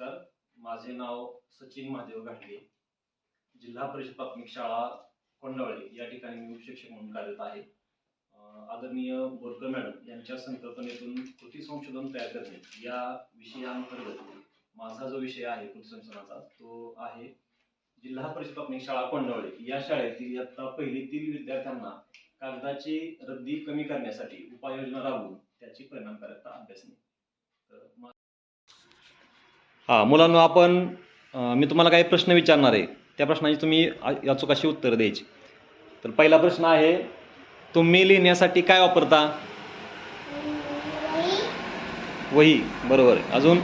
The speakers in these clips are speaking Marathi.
नमस्कार. माझे नाव सचिन महादेव घाटगे जिल्हा परिषद प्राथमिक शाळा कोंडावळे या ठिकाणी मी शिक्षक म्हणून कार्यरत आहे. आदरणीय बोरकर मॅडम यांच्या संकल्पनेतून कृती संशोधन तयार करणे या विषयाअंतर्गत माझा जो विषय आहे कृती संशोधनाचा तो आहे जिल्हा परिषद प्राथमिक शाळा कोंडावळे. या शाळेतील इयत्ता पहिलीतील विद्यार्थ्यांना कागदाची रद्दी कमी करण्यासाठी उपाययोजना राबवून त्याची परिणामकारकता अभ्यासणे. हां मुलांना आपण मी तुम्हाला काही प्रश्न विचारणार आहे. त्या प्रश्नाची तुम्ही अशी उत्तरं द्यायची. तर पहिला प्रश्न आहे तुम्ही लिहिण्यासाठी काय वापरता? वही. बरोबर. अजून?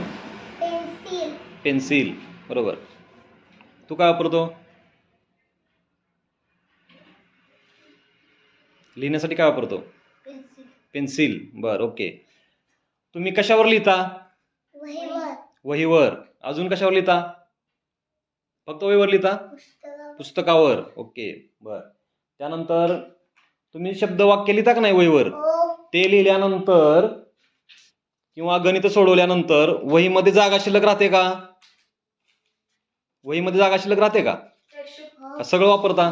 पेन्सिल. बरोबर. तू काय वापरतो? लिहिण्यासाठी काय वापरतो? पेन्सिल. पेन्सिल. बरं ओके. तुम्ही कशावर लिहिता? वहीवर. अजून कशावर लिहिता? फक्त वहीवर लिहिता? पुस्तकावर. ओके बर. त्यानंतर तुम्ही शब्द वाक्य लिहिता का नाही वहीवर? हो. ते लिहिल्यानंतर किंवा गणित सोडवल्यानंतर वहीमध्ये जागा शिल्लक राहते का? वहीमध्ये जागा शिल्लक राहते का? हो. सगळं वापरता?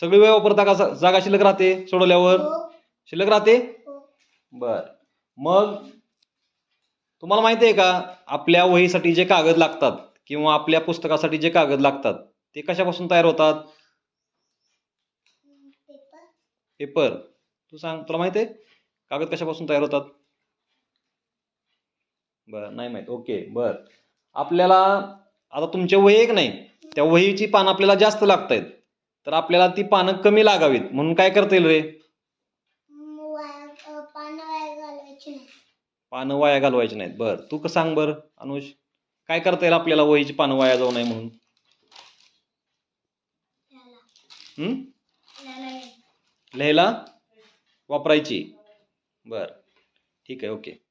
सगळी वेळ वापरता का? जागा शिल्लक राहते सोडवल्यावर? हो. शिल्लक राहते? बर. मग तुम्हाला माहिती आहे का? आपल्या वहीसाठी जे कागद लागतात किंवा आपल्या पुस्तकासाठी जे कागद लागतात ते कशापासून तयार होतात? पेपर. तू सांग तुला माहिती आहे कागद कशापासून तयार होतात? बर नाही माहीत. ओके बर. आपल्याला आता तुमच्या वही एक नाही त्या वहीची पानं आपल्याला जास्त लागत आहेत तर आपल्याला ती पानं कमी लागावीत. म्हणून काय करता येईल रे म, वाया अ, पानं वाया घालवायची नाही पानं वाया घालवायची नाहीत. बर तू का सांग बर अनुष काय करता येईल आपल्याला वहीची पानं वाया जाऊ नये म्हणून. लिहायला? वापरायची. बर. ठीक आहे ओके.